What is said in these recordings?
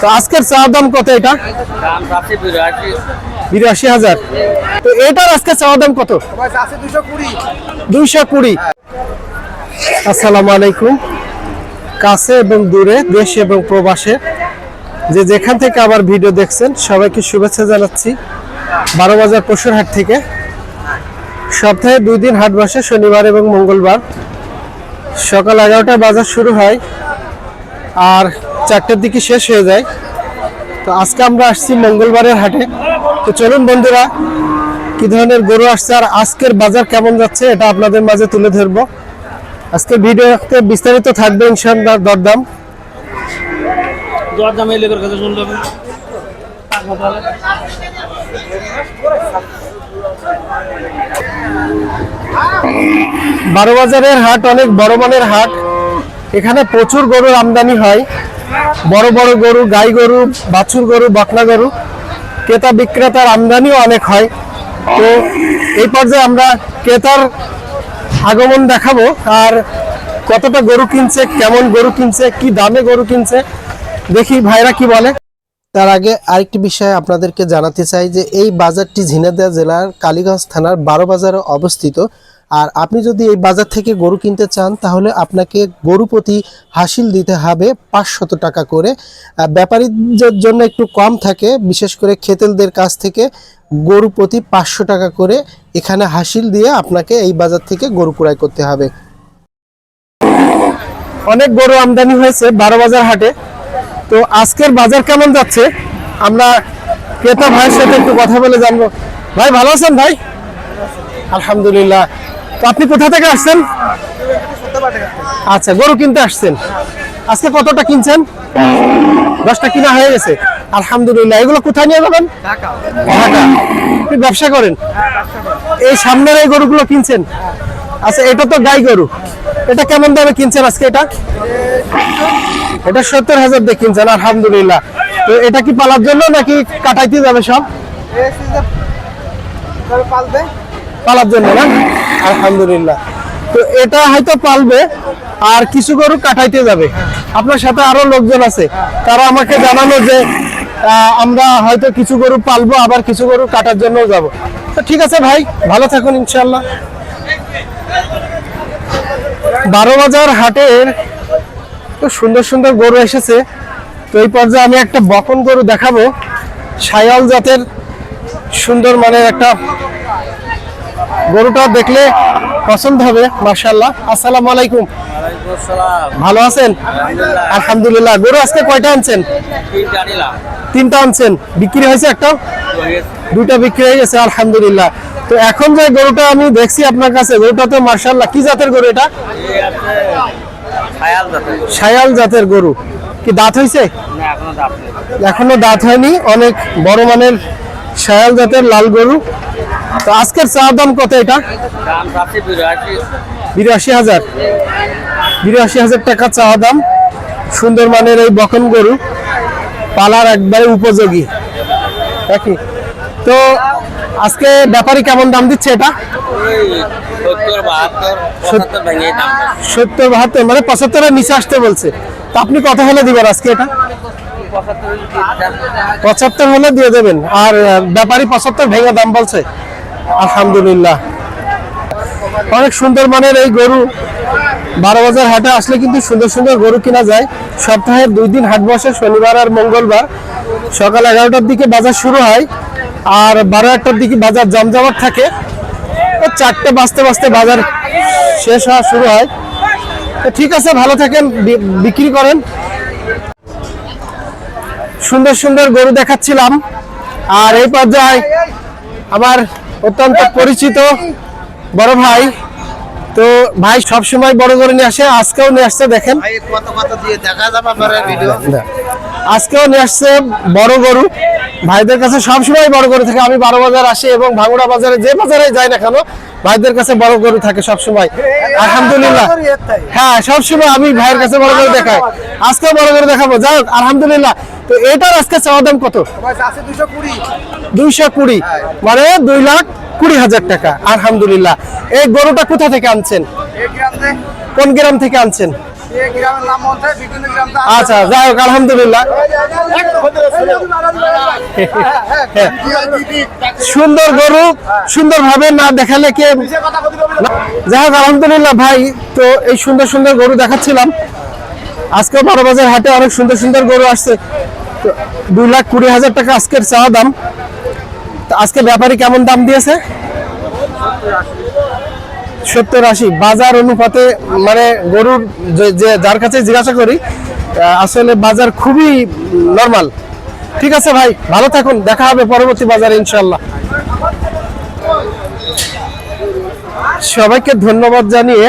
তো আজকের চা দাম কত এটা? বিরাশি হাজার। তো এটার আজকে চাওয়া দাম কত? দুইশো কুড়ি। আসসালামু আলাইকুম। কাছে এবং দূরে, দেশ এবং প্রবাসে। যে যেখান থেকে আবার ভিডিও দেখছেন, সবাইকে শুভেচ্ছা জানাচ্ছি। বারো বাজার পশুর হাট থেকে। সপ্তাহে দুই দিন হাট বসে, শনিবার এবং মঙ্গলবার। সকাল এগারোটায় বাজার শুরু হয়। আর চারটের দিকে শেষ হয়ে যায়। তো আজকে আমরা আসছি মঙ্গলবারের হাটে। তো চলুন বন্ধুরা কি ধরনের গরু আসছে আর আজকের বাজার কেমন যাচ্ছে এটা আপনাদের মাঝে তুলে ধরবো। আজকে ভিডিওতে বিস্তারিত থাকবে ইনশাআল্লাহ দরদাম। দর এই লেবার কাছে শুনলে বারো বাজারের হাট অনেক বড় মানের হাট। এখানে প্রচুর গরুর আমদানি হয়। বড় বড় গরু, গাই গরু, বাছুর গরু, বকনা গরু। ক্রেতা বিক্রেতার আমদানিও অনেক হয়। তো এই পর্যায়ে আমরা ক্রেতার আগমন দেখাবো আর কতটা গরু কিনছে, কেমন গরু কিনছে, কি দামে গরু কিনছে, দেখি ভাইরা কি বলে। তার আগে আরেকটি বিষয় আপনাদেরকে জানাতে চাই যে এই বাজারটি ঝিনাইদহ জেলার কালীগঞ্জ থানার বারো বাজারে অবস্থিত। আর আপনি যদি এই বাজার থেকে গরু কিনতে চান, তাহলে আপনাকে গরু প্রতি হাসিল দিতে হবে পাঁচশত টাকা করে। ব্যাপারীদের জন্য একটু কম থাকে, বিশেষ করে খেতেলদের কাছ থেকে গরু প্রতি পাঁচশো টাকা করে এখানে হাসিল দিয়ে আপনাকে এই বাজার থেকে গরু ক্রয় করতে হবে। অনেক গরু আমদানি হয়েছে বারো বাজার হাটে। তো আজকের বাজার কেমন যাচ্ছে? আমরা ক্রেতা ভাইয়ের সাথে একটু কথা বলে জানব। ভাই, ভালো আছেন ভাই? আলহামদুলিল্লাহ। তো আপনি কোথা থেকে আসছেন? আচ্ছা গরু কিনতে আসছেন। আজকে কতটা কিনছেন? দশটা কিনা হয়ে গেছে। আলহামদুলিল্লাহ এগুলো কোথায় নিয়ে যাবেন? ঢাকা। আপনি ব্যবসা করেন? এই সামনের এই গরুগুলো কিনছেন? আচ্ছা এটা তো গাই গরু। এটা কেমন দামে কিনছেন আজকে এটা? এটা সত্তর হাজার দিয়ে কিনছেন আলহামদুলিল্লাহ। তো এটা কি পালার জন্য নাকি কাটাইতে যাবে সব? পালার জন্য না? আলহামদুলিল্লাহ। তো এটা হয়তো পালবে, আর কিছু গরু কাটাইতে যাবে। আপনার সাথে আরও লোকজন আছে, তারা আমাকে জানানো যে আমরা হয়তো কিছু গরু পালবো, আবার কিছু গরু কাটার জন্য যাব। তো ঠিক আছে ভাই, ভালো থাকুন ইনশাল্লাহ বারো বাজার হাটের তো সুন্দর সুন্দর গরু এসেছে। তো এই পর্যায়ে আমি একটা বকন গরু দেখাবো। সায়াল জাতের সুন্দর মানের একটা গরুটা দেখলে পছন্দ হবে মার্শাল্লাহ আসসালামু আলাইকুম। ভালো আছেন? আলহামদুলিল্লাহ। গরু আজকে কয়টা আনছেন? তিনটা আনছেন। বিক্রি হয়েছে একটা? দুইটা বিক্রি হয়ে গেছে আলহামদুলিল্লাহ। তো এখন যে গরুটা আমি দেখছি আপনার কাছে গরুটা তো মার্শাল্লাহ কি জাতের গরু এটা? সায়াল জাতের গরু। কি দাঁত হয়েছে? এখনও দাঁত হয়নি। অনেক বড় মানের শায়াল জাতের লাল গরু। তো আজকের চা দাম কত এটা? বিরাশি হাজার। বিরাশি হাজার টাকা চাওয়া দাম। সুন্দর মানের এই বকন গরু। পালার একবারে উপযোগী। দেখি তো আজকে ব্যাপারী কেমন দাম দিচ্ছে এটা? সত্তর, বাহাত্তর মানে পঁচাত্তরের নিচে আসতে বলছে। তো আপনি কত হলে দিবেন আজকে এটা? পঁচাত্তর হলে দিয়ে দেবেন। আর ব্যাপারী পঁচাত্তর ভেঙে দাম বলছে। আলহামদুলিল্লাহ। অনেক সুন্দর মানের এই গরু বারো বাজার হাটে আসলে কিন্তু সুন্দর সুন্দর গরু কিনা যায়। সপ্তাহে দুই দিন হাট বসে, শনিবার আর মঙ্গলবার। সকাল এগারোটার দিকে বাজার শুরু হয় আর বারো একটার দিকে বাজার জমজমাট থাকে। চারটে বাজতে বাজতে বাজার শেষ হওয়া শুরু হয়। তো ঠিক আছে, ভালো থাকেন বিক্রি করেন। সুন্দর সুন্দর গরু দেখাচ্ছিলাম। আর এই পর্যায়ে আমার অত্যন্ত পরিচিত বড় ভাই। তো ভাই সব সময় বড় করে নিয়ে আসে আজকেও নিয়ে আসছে দেখেন। কত কত দিয়ে দেখা যাবে ভিডিও। আজকেও নিয়ে আসছে বড় গরু। ভাইদের কাছে সবসময় বড় গরু থাকে। আমি বারো বাজার আসি এবং ভাঙুড়া বাজারে যে বাজারে যাই না কেন ভাইদের কাছে বড় গরু থাকে সবসময়। আলহামদুলিল্লাহ। হ্যাঁ সবসময় আমি ভাইয়ের কাছে বড় গরু দেখাই। আজকেও বড় গরু দেখাবো। যাই আলহামদুলিল্লাহ। তো এটার আজকে চাওয়া দাম কত? দুইশো কুড়ি। মানে দুই লাখ কুড়ি হাজার টাকা। আলহামদুলিল্লাহ। এই গরুটা কোথা থেকে আনছেন? কোন গ্রাম থেকে আনছেন? আচ্ছা যাই হোক, আলহামদুলিল্লাহ। সুন্দর গরু, সুন্দরভাবে না দেখালে কে যাই হোক, আলহামদুলিল্লাহ ভাই, তো এই সুন্দর সুন্দর গরু দেখাচ্ছিলাম। আজকে বড় বাজার হাটে অনেক সুন্দর সুন্দর গরু আসছে। তো দুই লাখ কুড়ি হাজার টাকা আজকের চাওয়া দাম। তো আজকে ব্যাপারী কেমন দাম দিয়েছে? সত্তর আশি বাজার অনুপাতে মানে গরুর যে- যার কাছে জিজ্ঞাসা করি আসলে বাজার খুবই নর্মাল ঠিক আছে ভাই, ভালো থাকুন, দেখা হবে পরবর্তী বাজারে ইনশাল্লাহ সবাইকে ধন্যবাদ জানিয়ে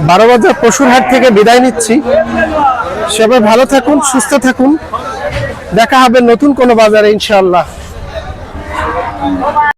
বারো বাজার পশুর হাট থেকে বিদায় নিচ্ছি। সবাই ভালো থাকুন, সুস্থ থাকুন। দেখা হবে নতুন কোনো বাজারে ইনশাল্লাহ